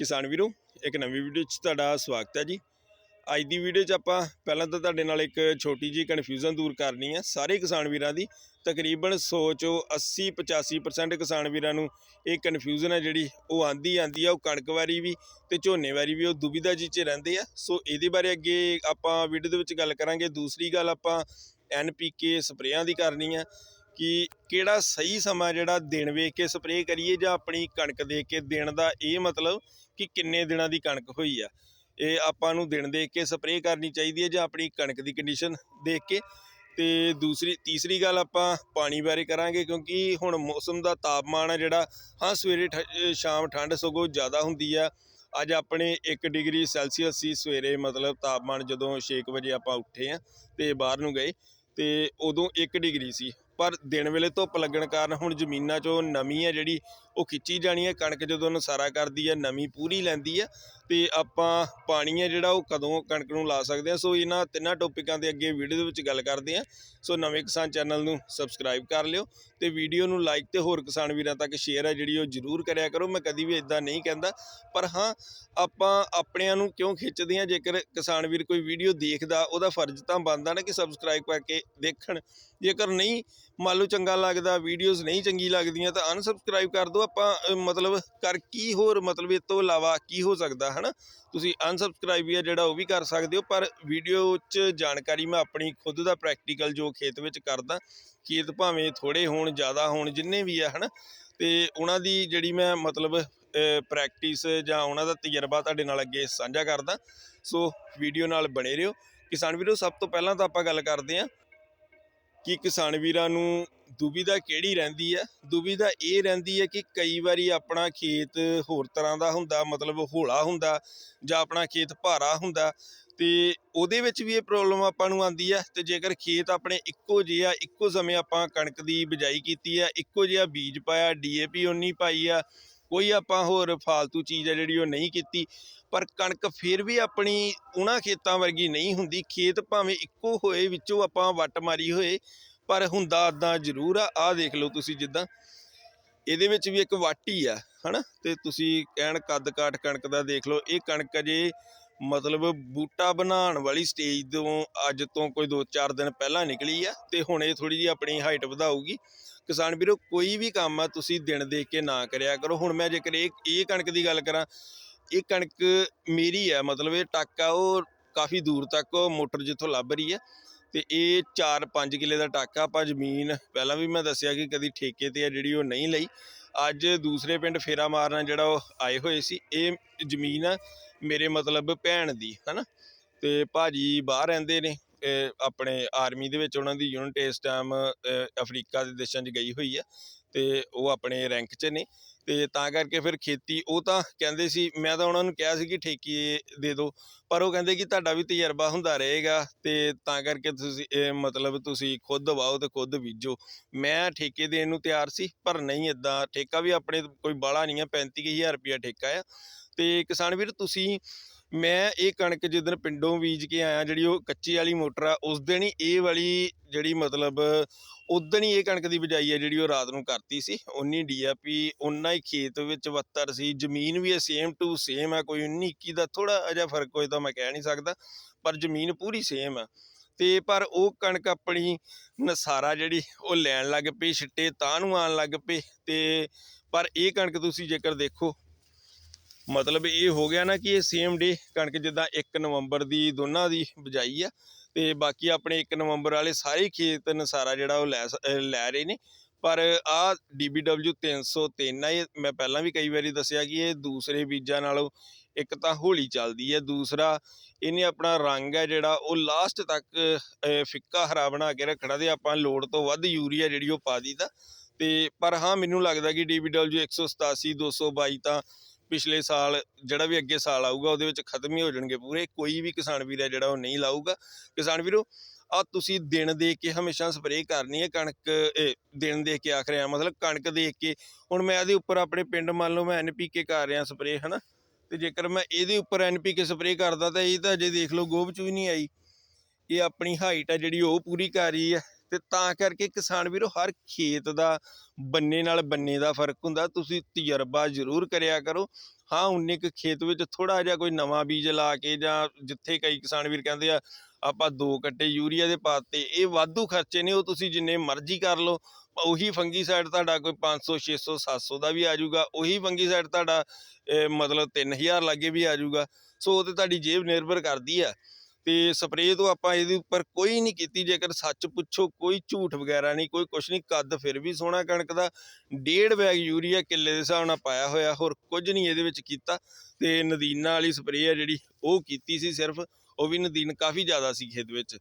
ਕਿਸਾਨ ਵੀਰੋ, ਇੱਕ ਨਵੀਂ ਵੀਡੀਓ 'ਚ ਤੁਹਾਡਾ ਸਵਾਗਤ ਹੈ ਜੀ। ਅੱਜ ਦੀ ਵੀਡੀਓ 'ਚ ਆਪਾਂ ਪਹਿਲਾਂ ਤਾਂ ਤੁਹਾਡੇ ਨਾਲ ਇੱਕ ਛੋਟੀ ਜੀ ਕਨਫਿਊਜ਼ਨ ਦੂਰ ਕਰਨੀ ਹੈ। ਸਾਰੇ ਕਿਸਾਨ ਵੀਰਾਂ ਦੀ ਤਕਰੀਬਨ 100 ਚੋਂ 80 85% ਕਿਸਾਨ ਵੀਰਾਂ ਨੂੰ ਇਹ ਕਨਫਿਊਜ਼ਨ ਹੈ ਜਿਹੜੀ ਉਹ ਆਂਦੀ ਆਂਦੀ ਆ, ਉਹ ਕਣਕ ਵਾਰੀ ਵੀ ਤੇ ਝੋਨੇ ਵਾਰੀ ਵੀ ਉਹ ਦੁਬਿਧਾ ਜੀ 'ਚ ਰਹਿੰਦੇ ਆ। ਸੋ ਇਹਦੇ ਬਾਰੇ ਅੱਗੇ ਆਪਾਂ ਵੀਡੀਓ ਦੇ ਵਿੱਚ ਗੱਲ ਕਰਾਂਗੇ। ਦੂਸਰੀ ਗੱਲ ਆਪਾਂ ਐਨਪੀਕੇ ਸਪਰੇਆਂ ਦੀ ਕਰਨੀ ਆ ਕਿ ਕਿਹੜਾ ਸਹੀ ਸਮਾਂ ਜਿਹੜਾ ਦਿਨ ਵੇਖ ਕੇ ਸਪਰੇਅ ਕਰੀਏ ਜਾਂ ਆਪਣੀ ਕਣਕ ਦੇਖ ਕੇ ਦਿਨ ਦਾ ਇਹ ਮਤਲਬ ਕਿ ਕਿੰਨੇ ਦਿਨਾਂ ਦੀ ਕਣਕ ਹੋਈ ਆ। ਇਹ ਆਪਾਂ ਨੂੰ ਦਿਨ ਦੇਖ ਕੇ ਸਪਰੇਅ ਕਰਨੀ ਚਾਹੀਦੀ ਹੈ ਜਾਂ ਆਪਣੀ ਕਣਕ ਦੀ ਕੰਡੀਸ਼ਨ ਦੇਖ ਕੇ। ਤੇ ਦੂਸਰੀ, ਤੀਸਰੀ ਗੱਲ ਆਪਾਂ ਪਾਣੀ ਬਾਰੇ ਕਰਾਂਗੇ ਕਿਉਂਕਿ ਹੁਣ ਮੌਸਮ ਦਾ ਤਾਪਮਾਨ ਆ ਜਿਹੜਾ, ਹਾਂ, ਸਵੇਰੇ ਠ- ਸ਼ਾਮ ਠੰਡ ਸਗੋਂ ਜ਼ਿਆਦਾ ਹੁੰਦੀ ਆ। ਅੱਜ ਆਪਣੇ 1 ਡਿਗਰੀ ਸੈਲਸੀਅਸ ਸੀ ਸਵੇਰੇ, ਮਤਲਬ ਤਾਪਮਾਨ ਜਦੋਂ 6 ਵਜੇ ਆਪਾਂ ਉੱਠੇ ਆ ਤੇ ਬਾਹਰ ਨੂੰ ਗਏ, ਤੇ ਉਦੋਂ 1 ਡਿਗਰੀ ਸੀ। ਪਰ ਦਿਨ ਵੇਲੇ ਧੁੱਪ ਲੱਗਣ ਕਾਰਨ ਹੁਣ ਜ਼ਮੀਨਾਂ 'ਚੋਂ ਨਮੀ ਹੈ ਜਿਹੜੀ ਉਹ ਖਿੱਚੀ ਜਾਣੀ ਹੈ, ਕਣਕ ਜਦੋਂ ਨਸਾਰਾ ਕਰਦੀ ਹੈ, ਨਮੀ ਪੂਰੀ ਲੈਂਦੀ ਹੈ ਤੇ ਆਪਾਂ ਪਾਣੀ ਹੈ ਜਿਹੜਾ ਉਹ ਕਦੋਂ ਕਣਕ ਨੂੰ ਲਾ ਸਕਦੇ ਹਾਂ। ਸੋ ਇਹਨਾਂ ਤਿੰਨਾਂ ਟੌਪਿਕਾਂ ਦੇ ਅੱਗੇ ਵੀਡੀਓ ਦੇ ਵਿੱਚ ਗੱਲ ਕਰਦੇ ਹਾਂ। ਸੋ ਨਵੇਂ ਕਿਸਾਨ ਚੈਨਲ ਨੂੰ ਸਬਸਕ੍ਰਾਈਬ ਕਰ ਲਿਓ ਤੇ ਵੀਡੀਓ ਨੂੰ ਲਾਈਕ ਤੇ ਹੋਰ ਕਿਸਾਨ ਵੀਰਾਂ ਤੱਕ ਸ਼ੇਅਰ ਹੈ ਜਿਹੜੀ ਉਹ ਜ਼ਰੂਰ ਕਰਿਆ ਕਰੋ। ਮੈਂ ਕਦੀ ਵੀ ਇਦਾਂ ਨਹੀਂ ਕਹਿੰਦਾ, ਪਰ ਹਾਂ, ਆਪਾਂ ਆਪਣਿਆਂ ਨੂੰ ਕਿਉਂ ਖਿੱਚਦੇ ਹਾਂ? ਜੇਕਰ ਕਿਸਾਨ ਵੀਰ ਕੋਈ ਵੀਡੀਓ ਦੇਖਦਾ, ਉਹਦਾ ਫਰਜ਼ ਤਾਂ ਬਣਦਾ ਨਾ ਕਿ ਸਬਸਕ੍ਰਾਈਬ ਕਰਕੇ ਦੇਖਣ। ਜੇਕਰ ਨਹੀਂ, ਮੰਨ ਲਓ ਚੰਗਾ ਲੱਗਦਾ ਵੀਡੀਓਜ਼ ਨਹੀਂ ਚੰਗੀ ਲੱਗਦੀਆਂ ਤਾਂ ਅਨਸਬਸਕ੍ਰਾਈਬ ਕਰ ਦਿਓ। ਆਪਾਂ ਅਹ, ਮਤਲਬ ਕਰ ਕੀ ਹੋਰ ਮਤਲਬ ਇਸ ਤੋਂ ਇਲਾਵਾ ਕੀ ਹੋ ਸਕਦਾ ਹਨਾ? ਤੁਸੀਂ ਅਨਸਬਸਕ੍ਰਾਈਬ ਵੀ ਆ ਜਿਹੜਾ ਉਹ ਵੀ ਕਰ ਸਕਦੇ ਹੋ ਪਰ ਵੀਡੀਓ 'ਚ ਜਾਣਕਾਰੀ ਮੈਂ ਆਪਣੀ ਖੁਦ ਦਾ ਪ੍ਰੈਕਟੀਕਲ ਜੋ ਖੇਤ ਵਿੱਚ ਕਰਦਾ ਖੇਤ ਭਾਵੇਂ ਥੋੜੇ ਹੋਣ ਜ਼ਿਆਦਾ ਹੋਣ ਜਿੰਨੇ ਵੀ ਆ ਹਨਾ? ਤੇ ਉਹਨਾਂ ਦੀ ਜਿਹੜੀ ਮੈਂ ਮਤਲਬ ਪ੍ਰੈਕਟਿਸ ਜਾਂ ਉਹਨਾਂ ਦਾ ਤਜਰਬਾ ਤੁਹਾਡੇ ਨਾਲ ਅੱਗੇ ਸਾਂਝਾ ਕਰਦਾ। ਸੋ ਵੀਡੀਓ ਨਾਲ ਬਣੇ ਰਹੋ। ਕਿਸਾਨ ਵੀਰੋ ਸਭ ਤੋਂ ਪਹਿਲਾਂ ਤਾਂ ਆਪਾਂ ਗੱਲ ਕਰਦੇ ਹਾਂ ਕਿ ਕਿਸਾਨ ਵੀਰਾਂ ਨੂੰ ਦੁਬਿਧਾ ਕਿਹੜੀ ਰਹਿੰਦੀ ਹੈ ਦੁਬਿਧਾ ਇਹ ਰਹਿੰਦੀ ਹੈ ਕਿ ਕਈ ਵਾਰੀ ਆਪਣਾ ਖੇਤ ਹੋਰ ਤਰ੍ਹਾਂ ਦਾ ਹੁੰਦਾ, ਮਤਲਬ ਹੌਲਾ ਹੁੰਦਾ ਜਾਂ ਆਪਣਾ ਖੇਤ ਭਾਰਾ ਹੁੰਦਾ ਤੇ ਉਹਦੇ ਵਿੱਚ ਵੀ ਇਹ ਪ੍ਰੋਬਲਮ ਆਪਾਂ ਨੂੰ ਆਂਦੀ ਹੈ ਤੇ ਜੇਕਰ ਖੇਤ ਆਪਣੇ ਇੱਕੋ ਜਿਹਾ, ਇੱਕੋ ਸਮੇਂ ਆਪਾਂ ਕਣਕ ਦੀ ਬਿਜਾਈ ਕੀਤੀ ਹੈ ਇੱਕੋ ਜਿਹਾ ਬੀਜ ਪਾਇਆ ਡੀਏਪੀ ਉਨੀ ਪਾਈ ਆ ਕੋਈ ਆਪਾਂ ਹੋਰ ਫਾਲਤੂ ਚੀਜ਼ ਹੈ ਜਿਹੜੀ ਉਹ ਨਹੀਂ ਕੀਤੀ, ਪਰ ਕਣਕ ਫਿਰ ਵੀ ਆਪਣੀ ਉਹਨਾਂ ਖੇਤਾਂ ਵਰਗੀ ਨਹੀਂ ਹੁੰਦੀ, ਖੇਤ ਭਾਵੇਂ ਇੱਕੋ ਹੋਏ, ਵਿੱਚੋਂ ਆਪਾਂ ਵੱਟ ਮਾਰੀ ਹੋਏ, ਪਰ ਹੁੰਦਾ ਅੱਦਾਂ ਜ਼ਰੂਰ ਆ, ਆਹ ਦੇਖ ਲਓ ਤੁਸੀਂ ਜਿੱਦਾਂ, ਇਹਦੇ ਵਿੱਚ ਵੀ ਇੱਕ ਵਾਟੀ ਆ, ਹਨਾ? ਤੇ ਤੁਸੀਂ ਕਹਿਣ ਕੱਦ ਕਾਠ ਕਣਕ ਦਾ ਦੇਖ ਲਓ, ਇਹ ਕਣਕ ਅਜੇ ਮਤਲਬ ਬੂਟਾ ਬਣਾਉਣ ਵਾਲੀ ਸਟੇਜ ਤੋਂ ਅੱਜ ਤੋਂ ਕੋਈ 2-4 ਦਿਨ ਪਹਿਲਾਂ ਨਿਕਲੀ ਆ, ਤੇ ਹੁਣ ਇਹ ਥੋੜੀ ਜਿਹੀ ਆਪਣੀ ਹਾਈਟ ਵਧਾਊਗੀ। ਕਿਸਾਨ ਵੀਰੋ, ਕੋਈ ਵੀ ਕੰਮ ਆ, ਤੁਸੀਂ ਦਿਨ ਦੇਖ ਕੇ ਨਾ ਕਰਿਆ ਕਰੋ। ਹੁਣ ਮੈਂ ਜੇਕਰ ਇਹ ਇਹ ਕਣਕ ਦੀ ਗੱਲ ਕਰਾਂ, ਇਹ ਕਣਕ ਮੇਰੀ ਆ, ਮਤਲਬ ਇਹ ਟੱਕ ਆ, ਉਹ ਕਾਫੀ ਦੂਰ ਤੱਕ ਉਹ ਮੋਟਰ ਜਿੱਥੋਂ ਲੱਭ ਰਹੀ ਹੈ ਤੇ ਇਹ 4-5 ਕਿੱਲੇ ਦਾ ਟਾਕਾ ਆਪਾਂ ਜ਼ਮੀਨ, ਪਹਿਲਾਂ ਵੀ ਮੈਂ ਦੱਸਿਆ ਕਿ ਕਦੀ ਠੇਕੇ ਤੇ ਆ ਜਿਹੜੀ ਉਹ ਨਹੀਂ ਲਈ। ਅੱਜ ਦੂਸਰੇ ਪਿੰਡ ਫੇਰਾ ਮਾਰਨਾ ਜਿਹੜਾ ਉਹ ਆਏ ਹੋਏ ਸੀ, ਇਹ ਜ਼ਮੀਨ ਆ ਮੇਰੇ ਮਤਲਬ ਭੈਣ ਦੀ, ਹਨਾ? ਤੇ ਭਾਜੀ ਬਾਹਰ ਰਹਿੰਦੇ ਨੇ ਆਪਣੇ ਆਰਮੀ ਦੇ ਵਿੱਚ ਉਹਨਾਂ ਦੀ ਯੂਨਿਟ ਇਸ ਟਾਈਮ ਅਫਰੀਕਾ ਦੇ ਦੇਸ਼ਾਂ 'ਚ ਗਈ ਹੋਈ ਆ ਤੇ ਉਹ ਆਪਣੇ ਰੈਂਕ 'ਚ ਨੇ ਤੇ ਤਾਂ ਕਰਕੇ ਫਿਰ ਖੇਤੀ, ਉਹ ਤਾਂ ਕਹਿੰਦੇ ਸੀ, ਮੈਂ ਤਾਂ ਉਹਨਾਂ ਨੂੰ ਕਿਹਾ ਸੀ ਕਿ ਠੇਕੇ ਦੇ ਦਿਓ, ਪਰ ਉਹ ਕਹਿੰਦੇ ਕਿ ਤੁਹਾਡਾ ਵੀ ਤਜਰਬਾ ਹੁੰਦਾ ਰਹੇਗਾ ਤੇ ਤਾਂ ਕਰਕੇ ਤੁਸੀਂ, ਇਹ ਮਤਲਬ ਤੁਸੀਂ ਖੁਦ ਵਾਓ ਤੇ ਖੁਦ ਬੀਜੋ। ਮੈਂ ਠੇਕੇ ਦੇਣ ਨੂੰ ਤਿਆਰ ਸੀ, ਪਰ ਨਹੀਂ ਇਦਾਂ ਠੇਕਾ ਵੀ ਆਪਣੇ ਕੋਈ ਬਾਲਾ ਨਹੀਂ ਆ 35000 ਰੁਪਇਆ ਠੇਕਾ ਆ। ਤੇ ਕਿਸਾਨ ਵੀਰ, ਤੁਸੀਂ ਮੈਂ ਇਹ ਕਣਕ ਜਿੱਦਣ ਪਿੰਡੋਂ ਬੀਜ ਕੇ ਆਇਆ, ਜਿਹੜੀ ਉਹ ਕੱਚੀ ਵਾਲੀ ਮੋਟਰ ਆ, ਉਸ ਦਿਨ ਹੀ ਇਹ ਵਾਲੀ ਜਿਹੜੀ ਮਤਲਬ ਉਦਣ ਹੀ ਇਹ ਕਣਕ ਦੀ ਬਿਜਾਈ ਹੈ ਜਿਹੜੀ ਉਹ ਰਾਤ ਨੂੰ ਕਰਤੀ ਸੀ। ਉਨੀ ਡੀਏਪੀ ਉਨਾ ਹੀ ਖੇਤ ਵਿੱਚ ਵੱਤਰ ਸੀ, ਜ਼ਮੀਨ ਵੀ ਸੇਮ ਟੂ ਸੇਮ ਹੈ ਕੋਈ 19 21 ਦਾ ਥੋੜਾ ਅਜਾ ਫ਼ਰਕ ਹੋਏ ਤਾਂ ਮੈਂ ਕਹਿ ਨਹੀਂ ਸਕਦਾ, ਪਰ ਜ਼ਮੀਨ ਪੂਰੀ ਸੇਮ ਹੈ ਤੇ ਪਰ ਉਹ ਕਣਕ ਆਪਣੀ ਨਸਾਰਾ ਜਿਹੜੀ ਉਹ ਲੈਣ ਲੱਗ ਪਈ ਛਿੱਟੇ ਤਾਂ ਨੂੰ ਆਉਣ ਲੱਗ ਪਏ, ਤੇ ਪਰ ਇਹ ਕਣਕ ਤੁਸੀਂ ਜੇਕਰ ਦੇਖੋ ਮਤਲਬ ਇਹ ਹੋ ਗਿਆ ਨਾ ਕਿ ਇਹ ਸੇਮ ਡੇ ਕਣਕ ਜਿੱਦਾਂ 1 ਨਵੰਬਰ ਦੀ ਦੋਨਾਂ ਦੀ ਬਜਾਈ ਆ, ਤੇ ਬਾਕੀ ਆਪਣੇ 1 ਨਵੰਬਰ ਵਾਲੇ ਸਾਰੇ ਖੇਤ ਨਸਾਰਾ ਜਿਹੜਾ ਉਹ ਲੈ ਸ- ਲੈ ਰਹੇ ਨੇ। ਪਰ ਆ DBW 303 ਆ, ਇਹ ਮੈਂ ਪਹਿਲਾਂ ਵੀ ਕਈ ਵਾਰੀ ਦੱਸਿਆ ਕਿ ਇਹ ਦੂਸਰੇ ਬੀਜਾਂ ਨਾਲੋਂ ਇੱਕ ਤਾਂ ਹੋਲੀ ਚੱਲਦੀ ਹੈ ਦੂਸਰਾ ਇਹਨੇ ਆਪਣਾ ਰੰਗ ਹੈ ਜਿਹੜਾ ਉਹ ਲਾਸਟ ਤੱਕ ਫਿੱਕਾ ਹਰਾ ਬਣਾ ਕੇ ਰੱਖਣਾ ਤੇ ਆਪਾਂ ਲੋੜ ਤੋਂ ਵੱਧ ਯੂਰੀਆ ਜਿਹੜੀ ਉਹ ਪਾ ਦਿੱਤਾ ਤੇ। ਪਰ ਹਾਂ, ਮੈਨੂੰ ਲੱਗਦਾ ਕਿ DBW 187 222 ਤਾਂ ਪਿਛਲੇ ਸਾਲ ਜਿਹੜਾ ਵੀ ਅੱਗੇ ਸਾਲ ਆਊਗਾ, ਉਹਦੇ ਵਿੱਚ ਖਤਮ ਹੀ ਹੋ ਜਾਣਗੇ ਪੂਰੇ। ਕੋਈ ਵੀ ਕਿਸਾਨ ਵੀਰ ਹੈ ਜਿਹੜਾ ਉਹ ਨਹੀਂ ਲਾਊਗਾ। ਕਿਸਾਨ ਵੀਰੋ, ਆ ਤੁਸੀਂ ਦਿਨ ਦੇਖ ਕੇ ਹਮੇਸ਼ਾ ਸਪਰੇਅ ਕਰਨੀ ਹੈ ਕਣਕ ਦਿਨ ਦੇਖ ਕੇ ਆਖ ਰਿਹਾ ਮਤਲਬ ਕਣਕ ਦੇਖ ਕੇ। ਹੁਣ ਮੈਂ ਇਹਦੇ ਉੱਪਰ ਆਪਣੇ ਪਿੰਡ, ਮੰਨ ਲਓ ਮੈਂ ਐਨਪੀਕੇ ਕਰ ਰਿਹਾ ਸਪਰੇਅ, ਹਨਾ? ਤੇ ਜੇਕਰ ਮੈਂ ਇਹਦੇ ਉੱਪਰ ਐਨਪੀਕੇ ਸਪਰੇਅ ਕਰਦਾ ਤਾਂ ਇਹ ਤਾਂ ਅਜੇ ਦੇਖ ਲਓ ਗੋਭ ਚ ਵੀ ਨਹੀਂ ਆਈ। ਇਹ ਆਪਣੀ ਹਾਈਟ ਆ ਜਿਹੜੀ ਉਹ ਪੂਰੀ ਕਰ ਰਹੀ ਹੈ। ਤੇ ਤਾਂ ਕਰਕੇ ਕਿਸਾਨ ਵੀਰੋ ਹਰ ਖੇਤ ਦਾ ਬੰਨੇ ਨਾਲ ਬੰਨੇ ਦਾ ਫ਼ਰਕ ਹੁੰਦਾ। ਤੁਸੀਂ ਤਜਰਬਾ ਜ਼ਰੂਰ ਕਰਿਆ ਕਰੋ। ਹਾਂ ਉਨੇ ਕੁ ਖੇਤ ਵਿੱਚ ਥੋੜਾ ਜਿਹਾ ਕੋਈ ਨਵਾਂ ਬੀਜ ਲਾ ਕੇ ਜਾਂ ਜਿੱਥੇ ਕਈ ਕਿਸਾਨ ਵੀਰ ਕਹਿੰਦੇ ਆ ਆਪਾਂ ਦੋ ਕੱਟੇ ਯੂਰੀਆ ਦੇ ਪਾਤੇ ਇਹ ਵਾਧੂ ਖਰਚੇ ਨੇ ਉਹ ਤੁਸੀਂ ਜਿੰਨੇ ਮਰਜ਼ੀ ਕਰ ਲਓ। ਉਹੀ ਫੰਗੀਸਾਈਡ ਤੁਹਾਡਾ ਕੋਈ 500 600 700 ਦਾ ਵੀ ਆ ਜਾਊਗਾ। ਉਹੀ ਫੰਗੀਸਾਈਡ ਤੁਹਾਡਾ ਅਹ, ਮਤਲਬ 3000 ਲੱਗੇ ਵੀ ਆ ਜਾਊਗਾ। ਸੋ ਉਹ ਤੇ ਤੁਹਾਡੀ ਜੇਬ ਨਿਰਭਰ ਕਰਦੀ ਆ। ਤੇ ਸਪਰੇਅ ਤੋਂ ਆਪਾਂ ਇਹਦੇ ਉੱਪਰ ਕੋਈ ਨਹੀਂ ਕੀਤੀ, ਜੇਕਰ ਸੱਚ ਪੁੱਛੋ ਕੋਈ ਝੂਠ ਵਗੈਰਾ ਨਹੀਂ, ਕੋਈ ਕੁਛ ਨਹੀਂ, ਕੱਦ ਫਿਰ ਵੀ ਸੋਹਣਾ ਕਣਕ ਦਾ, ਡੇਢ ਬੈਗ ਯੂਰੀਆ ਕਿੱਲੇ ਦੇ ਹਿਸਾਬ ਨਾਲ ਪਾਇਆ ਹੋਇਆ, ਹੋਰ ਕੁਝ ਨਹੀਂ ਇਹਦੇ ਵਿੱਚ ਕੀਤਾ, ਤੇ ਨਦੀਨਾ ਵਾਲੀ ਸਪਰੇਅ ਆ ਜਿਹੜੀ ਉਹ ਕੀਤੀ ਸੀ ਸਿਰਫ, ਉਹ ਵੀ ਨਦੀਨ ਕਾਫੀ ਜ਼ਿਆਦਾ ਸੀ ਖੇਤ ਵਿੱਚ,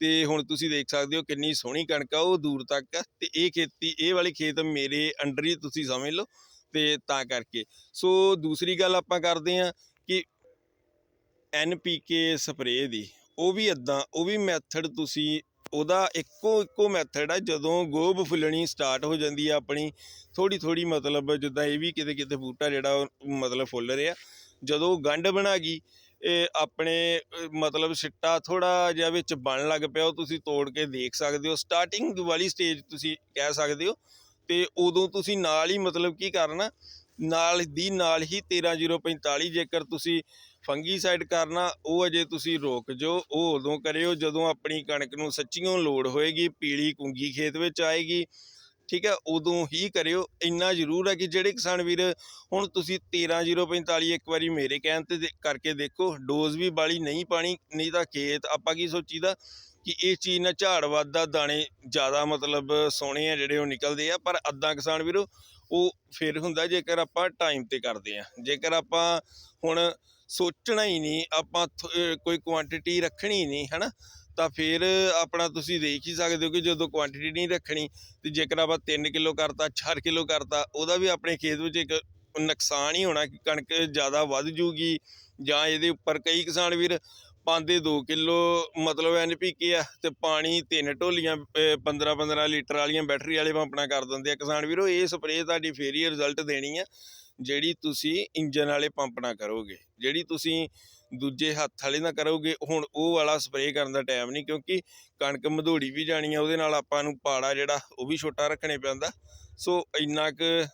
ਤੇ ਹੁਣ ਤੁਸੀਂ ਦੇਖ ਸਕਦੇ ਹੋ ਕਿੰਨੀ ਸੋਹਣੀ ਕਣਕ ਆ, ਉਹ ਦੂਰ ਤੱਕ ਆ, ਤੇ ਇਹ ਖੇਤੀ, ਇਹ ਵਾਲੀ ਖੇਤ ਮੇਰੇ ਅੰਡਰ ਹੀ ਤੁਸੀਂ ਸਮਝ ਲਓ, ਤੇ ਤਾਂ ਕਰਕੇ। ਸੋ ਦੂਸਰੀ ਗੱਲ ਆਪਾਂ ਕਰਦੇ ਆ ਕਿ ਐੱਨ ਪੀ ਕੇ ਸਪਰੇਅ ਦੀ, ਉਹ ਵੀ ਇਦਾਂ ਉਹ ਵੀ ਮੈਥਡ ਤੁਸੀਂ, ਉਹਦਾ ਇੱਕੋ ਇੱਕੋ ਮੈਥਡ ਆ, ਜਦੋਂ ਗੋਭ ਫੁੱਲਣੀ ਸਟਾਰਟ ਹੋ ਜਾਂਦੀ ਆ ਆਪਣੀ ਥੋੜੀ ਥੋੜੀ ਮਤਲਬ ਜਿੱਦਾਂ ਇਹ ਵੀ ਕਿਤੇ ਕਿਤੇ ਬੂਟਾ ਜਿਹੜਾ ਮਤਲਬ ਫੁੱਲ ਰਿਹਾ, ਜਦੋਂ ਗੰਢ ਬਣਾ ਗਈ, ਇਹ ਆਪਣੇ ਮਤਲਬ ਸਿੱਟਾ ਥੋੜਾ ਜਿਹਾ ਵਿੱਚ ਬਣ ਲੱਗ ਪਿਆ, ਉਹ ਤੁਸੀਂ ਤੋੜ ਕੇ ਦੇਖ ਸਕਦੇ ਹੋ ਸਟਾਰਟਿੰਗ ਵਾਲੀ ਸਟੇਜ ਤੁਸੀਂ ਕਹਿ ਸਕਦੇ ਹੋ, ਤੇ ਉਦੋਂ ਤੁਸੀਂ ਨਾਲ ਹੀ ਮਤਲਬ ਕੀ ਕਰਨਾ ਨਾਲ ਦੀ ਨਾਲ ਹੀ 13045 ਜੇਕਰ ਤੁਸੀਂ ਫੰਗੀਸਾਈਡ ਕਰਨਾ, ਉਹ ਅਜੇ ਤੁਸੀਂ ਰੋਕ ਜੋ ਉਹ ਉਦੋਂ ਕਰਿਓ ਜਦੋਂ ਆਪਣੀ ਕਣਕ ਨੂੰ ਸੱਚੀਓ ਲੋੜ ਹੋਏਗੀ, ਪੀਲੀ ਕੁੰਗੀ ਖੇਤ ਵਿੱਚ ਆਏਗੀ। ਠੀਕ ਹੈ, ਉਦੋਂ ਹੀ ਕਰਿਓ। ਇੰਨਾ ਜ਼ਰੂਰ ਹੈ ਕਿ ਜਿਹੜੇ ਕਿਸਾਨ ਵੀਰ ਹੁਣ ਤੁਸੀਂ 13045 ਇੱਕ ਵਾਰੀ ਮੇਰੇ ਕਹਿਣ ਤੇ ਦੇ- ਕਰਕੇ ਦੇਖੋ, ਡੋਜ਼ ਵੀ ਬਾਲੀ ਨਹੀਂ ਪਾਣੀ, ਨਹੀਂ ਤਾਂ ਖੇਤ, ਆਪਾਂ ਕੀ ਸੋਚੀਦਾ ਕਿ ਇਹ ਚੀਜ਼ ਨਾਲ ਝਾੜ ਵੱਧਦਾ, ਦਾਣੇ ਜ਼ਿਆਦਾ ਮਤਲਬ ਸੋਹਣੇ ਆ ਜਿਹੜੇ ਉਹ ਨਿਕਲਦੇ ਆ। ਪਰ ਅੱਧਾ ਕਿਸਾਨ ਵੀਰੋ ਉਹ ਫਿਰ ਹੁੰਦਾ ਜੇਕਰ ਆਪਾਂ ਟਾਈਮ ਤੇ ਕਰਦੇ ਆ ਜੇਕਰ ਆਪਾਂ ਹੁਣ ਸੋਚਣਾ ਹੀ ਨਹੀਂ, ਆਪਾਂ ਕੋਈ ਕੁਆਂਟੀਟੀ ਰੱਖਣੀ ਨਹੀਂ, ਹਨਾ? ਤਾਂ ਫਿਰ ਆਪਣਾ ਤੁਸੀਂ ਦੇਖ ਹੀ ਸਕਦੇ ਹੋ ਕਿ ਜਦੋਂ ਕੁਆਂਟੀਟੀ ਨਹੀਂ ਰੱਖਣੀ, ਤੇ ਜੇਕਰ ਆਪਾਂ 3 ਕਿਲੋ ਕਰਤਾ 4 ਕਿਲੋ ਕਰਤਾ, ਉਹਦਾ ਵੀ ਆਪਣੇ ਖੇਤ ਵਿੱਚ ਇੱਕ ਨੁਕਸਾਨ ਹੀ ਹੋਣਾ ਕਿ ਕਣਕ ਜ਼ਿਆਦਾ ਵੱਧ ਜੂਗੀ ਜਾਂ ਇਹਦੇ ਉੱਪਰ ਕਈ ਕਿਸਾਨ ਵੀਰ ਪਾਉਂਦੇ 2 ਕਿਲੋ, ਮਤਲਬ ਐਨਪੀਕੇ ਆ, ਤੇ ਪਾਣੀ ਤਿੰਨ ਢੋਲੀਆਂ 15 15 ਲੀਟਰ ਵਾਲੀਆਂ ਬੈਟਰੀ ਵਾਲੇ ਪੰਪਣਾ ਕਰ ਦਿੰਦੇ ਆ। ਕਿਸਾਨ ਵੀਰੋ, ਇਹ ਸਪਰੇਅ ਤੁਹਾਡੀ ਫੇਰ ਹੀ ਰਿਜ਼ਲਟ ਦੇਣੀ ਆ, ਜਿਹੜੀ ਤੁਸੀਂ ਇੰਜਨ ਵਾਲੇ ਪੰਪ ਨਾਲ ਕਰੋਗੇ। ਜਿਹੜੀ ਤੁਸੀਂ ਦੂਜੇ ਹੱਥ ਵਾਲੇ ਨਾ ਕਰੋਗੇ, ਹੁਣ ਉਹ ਵਾਲਾ ਸਪਰੇਅ ਕਰਨ ਦਾ ਟਾਈਮ ਨਹੀਂ, ਕਿਉਂਕਿ ਕਣਕ ਮਧੋੜੀ ਵੀ ਜਾਣੀ ਆ, ਉਹਦੇ ਨਾਲ ਆਪਾਂ ਨੂੰ ਪਾੜਾ ਜਿਹੜਾ, ਉਹ ਵੀ ਛੋਟਾ ਰੱਖਣੇ ਪੈਂਦਾ। ਸੋ ਇੰਨਾ ਕੁ,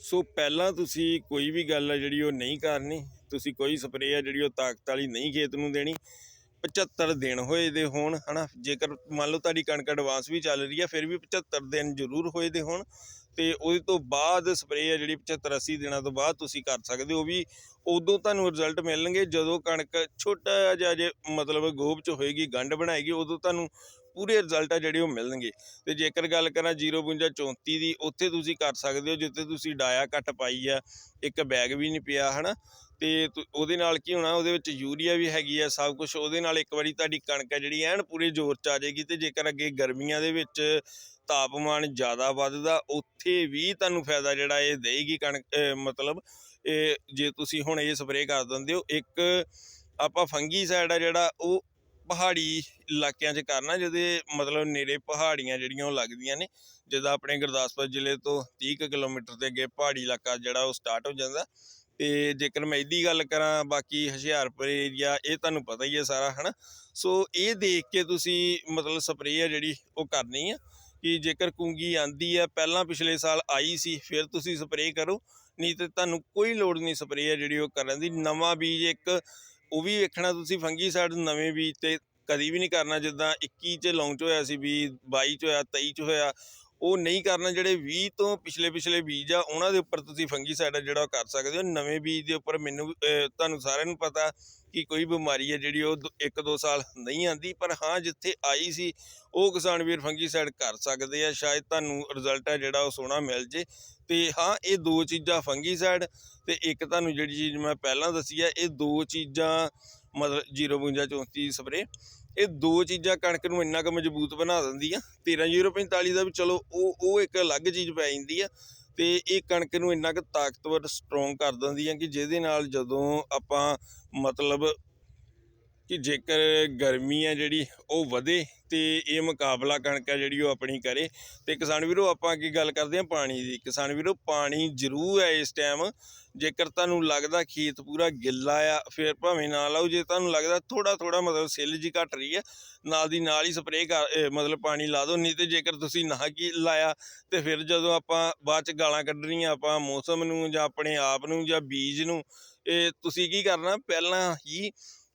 ਸੋ ਪਹਿਲਾਂ ਤੁਸੀਂ ਕੋਈ ਵੀ ਗੱਲ ਆ ਜਿਹੜੀ ਉਹ ਨਹੀਂ ਕਰਨੀ ਤੁਸੀਂ ਕੋਈ ਸਪਰੇਅ ਆ ਜਿਹੜੀ ਉਹ ਤਾਕਤ ਵਾਲੀ ਨਹੀਂ ਖੇਤ ਨੂੰ ਦੇਣੀ 75 ਦਿਨ ਹੋਏ ਦੇ ਹੋਣ, ਹਨਾ? ਜੇਕਰ ਮੰਨ ਲਓ ਤੁਹਾਡੀ ਕਣਕ ਐਡਵਾਂਸ ਵੀ ਚੱਲ ਰਹੀ ਹੈ ਫਿਰ ਵੀ 75 ਦਿਨ ਜ਼ਰੂਰ ਹੋਏ ਦੇ ਹੋਣ, ਤੇ ਉਹਦੇ ਤੋਂ ਬਾਅਦ ਸਪਰੇਅ ਆ ਜਿਹੜੀ 75 80 ਦਿਨਾਂ ਤੋਂ ਬਾਅਦ ਤੁਸੀਂ ਕਰ ਸਕਦੇ ਹੋ ਵੀ ਉਦੋਂ ਤੁਹਾਨੂੰ ਰਿਜ਼ਲਟ ਮਿਲਣਗੇ, ਜਦੋਂ ਕਣਕ ਛੋਟਾ ਜਿਹਾ ਜੇ ਮਤਲਬ ਗੋਭ ਚ ਹੋਏਗੀ, ਗੰਢ ਬਣਾਏਗੀ, ਉਦੋਂ ਤੁਹਾਨੂੰ ਪੂਰੇ ਰਿਜ਼ਲਟ ਆ ਜਿਹੜੇ ਉਹ ਮਿਲਣਗੇ। ਤੇ ਜੇਕਰ ਗੱਲ ਕਰਾਂ 05234 ਦੀ, ਉੱਥੇ ਤੁਸੀਂ ਕਰ ਸਕਦੇ ਹੋ, ਜਿੱਥੇ ਤੁਸੀਂ ਡਾਇਆ ਘੱਟ ਪਾਈ ਆ, ਇੱਕ ਬੈਗ ਵੀ ਨਹੀਂ ਪਿਆ, ਹਨਾ? ਤੇ ਤੁ- ਉਹਦੇ ਨਾਲ ਕੀ ਹੋਣਾ, ਉਹਦੇ ਵਿੱਚ ਯੂਰੀਆ ਵੀ ਹੈਗੀ ਆ, ਸਭ ਕੁਝ ਉਹਦੇ ਨਾਲ ਇੱਕ ਵਾਰੀ ਤੁਹਾਡੀ ਕਣਕ ਹੈ ਜਿਹੜੀ, ਐਨ ਪੂਰੇ ਜ਼ੋਰ ਚ ਆ ਜਾਏਗੀ ਤੇ ਜੇਕਰ ਅੱਗੇ ਗਰਮੀਆਂ ਦੇ ਵਿੱਚ ਤਾਪਮਾਨ ਜ਼ਿਆਦਾ ਵੱਧਦਾ, ਉੱਥੇ ਵੀ ਤੁਹਾਨੂੰ ਫਾਇਦਾ ਜਿਹੜਾ ਇਹ ਦੇਗੀ ਕਣਕ ਮਤਲਬ, ਇਹ ਜੇ ਤੁਸੀਂ ਹੁਣ ਇਹ ਸਪਰੇਅ ਕਰ ਦਿੰਦੇ ਹੋ, ਇੱਕ ਆਪਾਂ ਫੰਗੀ ਸਾਈਡ ਆ ਜਿਹੜਾ, ਉਹ ਪਹਾੜੀ ਇਲਾਕਿਆਂ 'ਚ ਕਰਨਾ, ਜਿਹਦੇ ਮਤਲਬ ਨੇੜੇ ਪਹਾੜੀਆਂ ਜਿਹੜੀਆਂ ਉਹ ਲੱਗਦੀਆਂ ਨੇ, ਜਿੱਦਾਂ ਆਪਣੇ ਗੁਰਦਾਸਪੁਰ ਜ਼ਿਲ੍ਹੇ ਤੋਂ 30 ਕੁ ਕਿਲੋਮੀਟਰ ਤੇ ਅੱਗੇ ਪਹਾੜੀ ਇਲਾਕਾ ਜਿਹੜਾ ਉਹ ਸਟਾਰਟ ਹੋ ਜਾਂਦਾ। ਤੇ ਜੇਕਰ ਮੈਂ ਇਹਦੀ ਗੱਲ ਕਰਾਂ, ਬਾਕੀ ਹੁਸ਼ਿਆਰਪੁਰ ਏਰੀਆ ਇਹ ਤੁਹਾਨੂੰ ਪਤਾ ਹੀ ਹੈ ਸਾਰਾ, ਹਨਾ? ਸੋ ਇਹ ਦੇਖ ਕੇ ਤੁਸੀਂ ਮਤਲਬ ਸਪਰੇਅ ਆ ਜਿਹੜੀ ਉਹ ਕਰਨੀ ਆ, ਕਿ ਜੇਕਰ ਕੁੰਗੀ ਆਂਦੀ ਆ, ਪਹਿਲਾਂ ਪਿਛਲੇ ਸਾਲ ਆਈ ਸੀ, ਫਿਰ ਤੁਸੀਂ ਸਪਰੇਅ ਕਰੋ, ਨਹੀਂ ਤੇ ਤੁਹਾਨੂੰ ਕੋਈ ਲੋੜ ਨਹੀਂ ਸਪਰੇਅ ਆ ਜਿਹੜੀ ਉਹ ਕਰਨ ਦੀ। ਨਵਾਂ ਬੀਜ ਇੱਕ ਉਹ ਵੀ ਵੇਖਣਾ ਤੁਸੀਂ ਫੰਗੀਸਾਈਡ ਨਵੇਂ ਬੀਜ ਤੇ ਕਦੀ ਵੀ ਨਹੀਂ ਕਰਨਾ, ਜਿੱਦਾਂ 21 ਚ ਲਾਂਚ ਹੋਇਆ ਸੀ ਬੀਜ 22 ਚ ਹੋਇਆ 23 ਚ ਹੋਇਆ, ਉਹ ਨਹੀਂ ਕਰਨਾ, ਜਿਹੜੇ 20 ਤੋਂ ਪਿਛਲੇ ਪਿਛਲੇ ਬੀਜ ਆ, ਉਹਨਾਂ ਦੇ ਉੱਪਰ ਤੁਸੀਂ ਫੰਗੀਸਾਈਡ ਜਿਹੜਾ ਉਹ ਕਰ ਸਕਦੇ ਹੋ। ਨਵੇਂ ਬੀਜ ਦੇ ਉੱਪਰ ਮੈਨੂੰ ਤੁਹਾਨੂੰ ਸਾਰਿਆਂ ਨੂੰ ਪਤਾ ਕਿ ਕੋਈ ਬਿਮਾਰੀ ਹੈ ਜਿਹੜੀ ਉਹ 1-2 ਸਾਲ ਨਹੀਂ ਆਂਦੀ ਪਰ ਹਾਂ, ਜਿੱਥੇ ਆਈ ਸੀ, ਉਹ ਕਿਸਾਨ ਵੀਰ ਫੰਗੀ ਸਾਈਡ ਕਰ ਸਕਦੇ ਆ, ਸ਼ਾਇਦ ਤੁਹਾਨੂੰ ਰਿਜ਼ਲਟ ਹੈ ਜਿਹੜਾ ਉਹ ਸੋਹਣਾ ਮਿਲ ਜੇ। ਤੇ ਹਾਂ, ਇਹ ਦੋ ਚੀਜ਼ਾਂ ਫੰਗੀਸਾਈਡ ਤੇ ਇੱਕ ਤੁਹਾਨੂੰ ਜਿਹੜੀ ਚੀਜ਼ ਮੈਂ ਪਹਿਲਾਂ ਦੱਸੀ ਹੈ ਇਹ ਦੋ ਚੀਜ਼ਾਂ ਮਤਲਬ 05234 ਸਪਰੇ ਇਹ ਦੋ ਚੀਜ਼ਾਂ ਕਣਕ ਨੂੰ ਇੰਨਾ ਕੁ ਮਜ਼ਬੂਤ ਬਣਾ ਦਿੰਦੀ ਆ 13045 ਦਾ ਵੀ ਚਲੋ ਉਹ ਉਹ ਇੱਕ ਅਲੱਗ ਚੀਜ਼ ਪੈ ਜਾਂਦੀ ਆ ਤੇ ਇਹ ਕਣਕ ਨੂੰ ਇੰਨਾ ਕੁ ਤਾਕਤਵਰ ਸਟਰੋਂਗ ਕਰ ਦਿੰਦੀ ਆ ਕਿ ਜਿਹਦੇ ਨਾਲ ਜਦੋਂ ਆਪਾਂ ਮਤਲਬ ਕਿ ਜੇਕਰ ਗਰਮੀ ਹੈ ਜਿਹੜੀ, ਉਹ ਵਧੇ ਤੇ ਇਹ ਮੁਕਾਬਲਾ ਕਣਕ ਹੈ ਜਿਹੜੀ ਉਹ ਆਪਣੀ ਕਰੇ। ਤੇ ਕਿਸਾਨ ਵੀਰੋ, ਆਪਾਂ ਕੀ ਗੱਲ ਕਰਦੇ ਹਾਂ ਪਾਣੀ ਦੀ। ਕਿਸਾਨ ਵੀਰੋ, ਪਾਣੀ ਜ਼ਰੂਰ ਹੈ ਇਸ ਟਾਈਮ। ਜੇਕਰ ਤੁਹਾਨੂੰ ਲੱਗਦਾ ਖੇਤ ਪੂਰਾ ਗਿੱਲਾ ਆ, ਫਿਰ ਭਾਵੇਂ ਨਾ ਲਾਓ। ਜੇ ਤੁਹਾਨੂੰ ਲੱਗਦਾ ਥੋੜਾ ਥੋੜਾ ਮਤਲਬ ਸਿੱਲ ਜੀ ਘਟ ਰਹੀ ਆ, ਨਾਲ ਦੀ ਨਾਲ ਹੀ ਸਪਰੇਅ ਕਰ ਮਤਲਬ ਪਾਣੀ ਲਾ ਦਿਓ। ਨਹੀਂ ਤੇ ਜੇਕਰ ਤੁਸੀਂ ਨਾ ਕੀ ਲਾਇਆ, ਤੇ ਫਿਰ ਜਦੋਂ ਆਪਾਂ ਬਾਅਦ ਚ ਗਾਲਾਂ ਕੱਢਣੀਆਂ, ਆਪਾਂ ਮੌਸਮ ਨੂੰ ਜਾਂ ਆਪਣੇ ਆਪ ਨੂੰ ਜਾਂ ਬੀਜ ਨੂੰ, ਇਹ ਤੁਸੀਂ ਕੀ ਕਰਨਾ? ਪਹਿਲਾਂ ਹੀ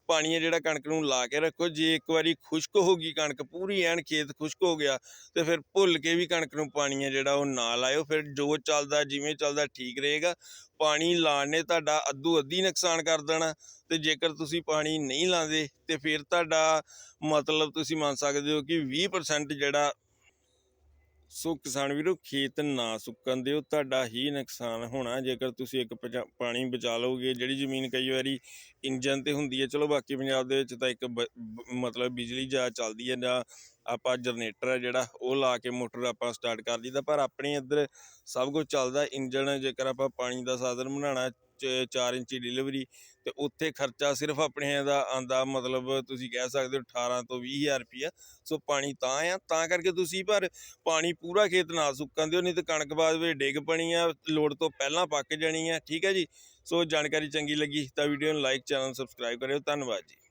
ਪਾਣੀ ਹੈ ਜਿਹੜਾ ਕਣਕ ਨੂੰ ਲਾ ਕੇ ਰੱਖੋ, ਜੇ ਇੱਕ ਵਾਰੀ ਖੁਸ਼ਕ ਹੋ ਗਈ ਕਣਕ, ਪੂਰੀ ਐਨ ਖੇਤ ਖੁਸ਼ਕ ਹੋ ਗਿਆ, ਤੇ ਫਿਰ ਭੁੱਲ ਕੇ ਵੀ ਕਣਕ ਨੂੰ ਪਾਣੀ ਹੈ ਜਿਹੜਾ ਉਹ ਨਾ ਲਾਇਓ, ਫਿਰ ਜੋ ਚੱਲਦਾ, ਜਿਵੇਂ ਚੱਲਦਾ ਠੀਕ ਰਹੇਗਾ। ਪਾਣੀ ਲਾਣ ਨੇ ਤੁਹਾਡਾ ਅੱਧੂ ਅੱਧੀ ਨੁਕਸਾਨ ਕਰ ਦੇਣਾ, ਤੇ ਜੇਕਰ ਤੁਸੀਂ ਪਾਣੀ ਨਹੀਂ ਲਾਉਂਦੇ, ਤੇ ਫਿਰ ਤੁਹਾਡਾ ਮਤਲਬ ਤੁਸੀਂ ਮੰਨ ਸਕਦੇ ਹੋ ਕਿ 20% ਜਿਹੜਾ ਸੋ ਕਿਸਾਨ ਵੀਰੋ, ਖੇਤ ਨਾ ਸੁੱਕਣ ਦਿਓ, ਤੁਹਾਡਾ ਹੀ ਨੁਕਸਾਨ ਹੋਣਾ। ਜੇਕਰ ਤੁਸੀਂ ਇੱਕ ਪਜਾ- ਪਾਣੀ ਬਚਾ ਲਓਗੇ, ਜਿਹੜੀ ਜ਼ਮੀਨ ਕਈ ਵਾਰੀ ਇੰਜਨ ਤੇ ਹੁੰਦੀ ਹੈ, ਚਲੋ ਬਾਕੀ ਪੰਜਾਬ ਦੇ ਵਿੱਚ ਤਾਂ ਇੱਕ ਬ- ਮਤਲਬ ਬਿਜਲੀ ਜਾਂ ਚੱਲਦੀ ਹੈ, ਜਾਂ ਆਪਾਂ ਜਨਰੇਟਰ ਹੈ ਜਿਹੜਾ, ਉਹ ਲਾ ਕੇ ਮੋਟਰ ਆਪਾਂ ਸਟਾਰਟ ਕਰ ਦਈਦਾ, ਪਰ ਆਪਣੇ ਇੱਧਰ ਸਭ ਕੁਝ ਚੱਲਦਾ ਇੰਜਨ ਜੇਕਰ ਆਪਾਂ ਪਾਣੀ ਦਾ ਸਾਧਨ ਬਣਾਉਣਾ 4 ਇੰਚੀ ਡਿਲੀਵਰੀ ਤੇ ਉੱਥੇ ਖਰਚਾ ਸਿਰਫ ਆਪਣੇ ਦਾ ਆਂਦਾ ਮਤਲਬ ਤੁਸੀਂ ਕਹਿ ਸਕਦੇ ਹੋ 18 ਤੋਂ 20000 ਰੁਪਈਆ। ਸੋ ਪਾਣੀ ਤਾਂ ਆ, ਤਾਂ ਕਰਕੇ ਤੁਸੀਂ ਪਰ ਪਾਣੀ ਪੂਰਾ ਖੇਤ ਨਾ ਸੁੱਕਣ ਦਿਓ, ਨਹੀਂ ਤੇ ਕਣਕ ਬਾਅਦ ਵਿੱਚ ਡਿੱਗ ਪਣੀ ਆ, ਲੋੜ ਤੋਂ ਪਹਿਲਾਂ ਪੱਕ ਜਾਣੀ ਆ, ਠੀਕ ਹੈ ਜੀ? ਸੋ ਜਾਣਕਾਰੀ ਚੰਗੀ ਲੱਗੀ ਤਾਂ ਵੀਡੀਓ ਨੂੰ ਲਾਈਕ ਚੈਨਲ ਸਬਸਕ੍ਰਾਈਬ ਕਰਿਓ, ਧੰਨਵਾਦ ਜੀ।